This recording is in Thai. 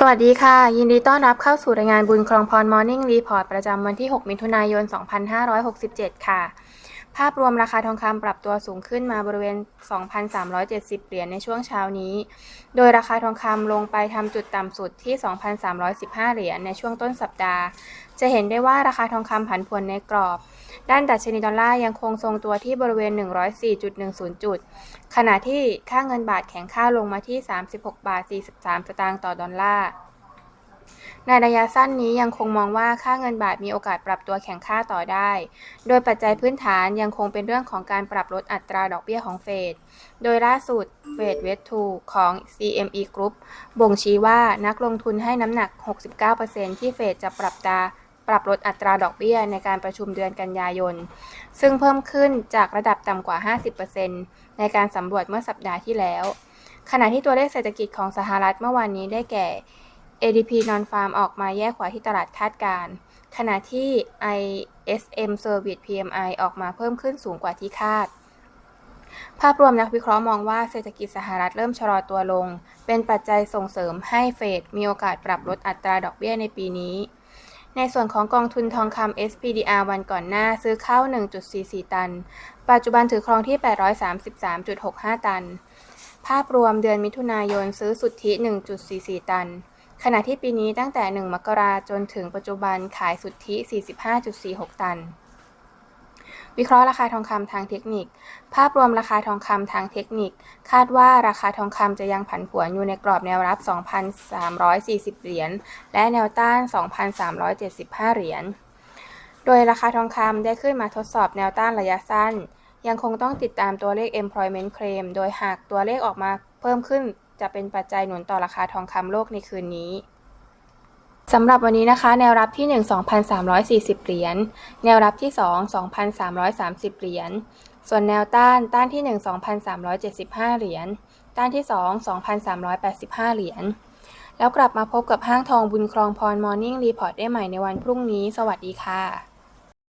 สวัสดีค่ะ ยินดีต้อนรับเข้าสู่รายงานบุญครองพรมอร์นิ่งรีพอร์ตประจำวันที่ 6 มิถุนายน 2567 ค่ะ ภาพรวมราคาทองคำปรับตัวสูงขึ้นมาบริเวณ 2,370 เหรียญในช่วงเช้านี้ โดยราคาทองคำลงไปทำจุดต่ำสุดที่ 2,315 เหรียญในช่วงต้นสัปดาห์ จะเห็นได้ว่าราคาทองคำผันผวนในกรอบ ด้านดัชนีดอลลาร์ยังคงทรงตัวที่บริเวณ 104.10 จุด ขณะที่ค่าเงินบาทแข็งค่าลงมาที่ 36 บาท 43 สตางค์ต่อดอลลาร์ ในระยะสั้นนี้ยังคงมองว่าค่าเงินบาทมีโอกาสปรับตัวแข็งค่าต่อได้ โดยปัจจัยพื้นฐานยังคงเป็นเรื่องของการปรับลดอัตราดอกเบี้ยของเฟด โดยล่าสุดเฟดเวททูของ CME Group บ่งชี้ว่านักลงทุนให้น้ำหนัก 69%ที่เฟดจะปรับตาปรับลดอัตราดอกเบี้ยในการประชุมเดือนกันยายน ซึ่งเพิ่มขึ้นจากระดับต่ำกว่า 50%ในการสำรวจเมื่อสัปดาห์ที่แล้ว ขณะที่ตัวเลขเศรษฐกิจของสหรัฐเมื่อวานนี้ได้แก่ ADP Non-Farm ออกมาแย่กว่าที่ตลาดคาดการณ์ขณะที่ ISM Service PMI ออกมาเพิ่มขึ้นสูงกว่าที่คาด ภาพรวมนักวิเคราะห์มองว่าเศรษฐกิจสหรัฐเริ่มชะลอตัวลง เป็นปัจจัยส่งเสริมให้เฟดมีโอกาสปรับลดอัตราดอกเบี้ยในปีนี้ ในส่วนของกองทุนทองคำ SPDR วันก่อนหน้าซื้อเข้า 1.44 ตัน ปัจจุบันถือครองที่ 833.65 ตัน ภาพรวมเดือนมิถุนายนซื้อสุทธิ 1.44 ตัน ขณะที่ปีนี้ตั้งแต่ 1 มกราจนถึงปัจจุบันขายสุทธิ 45.46 ตัน วิเคราะห์ราคาทองคำทางเทคนิค ภาพรวมราคาทองคำทางเทคนิค คาดว่าราคาทองคำจะยังผันผวนอยู่ในกรอบแนวรับ 2,340 เหรียญ และแนวต้าน 2,375 เหรียญ โดยราคาทองคำได้ขึ้นมาทดสอบแนวต้านระยะสั้น ยังคงต้องติดตามตัวเลข employment claim โดยหากตัวเลขออกมาเพิ่มขึ้น จะเป็นปัจจัยหนุนต่อราคาทองคำโลกในคืนนี้สำหรับวันนี้นะคะ แนวรับที่ 1 2,340 เหรียญ แนวรับที่ 2 2,330 เหรียญ ส่วนแนวต้านต้านที่ 1 2,375 เหรียญ ต้านที่ 2 2,385 เหรียญ แล้วกลับมาพบกับห้างทองบุญครองพรมอร์นิ่งรีพอร์ตได้ใหม่ในวันพรุ่งนี้ สวัสดีค่ะ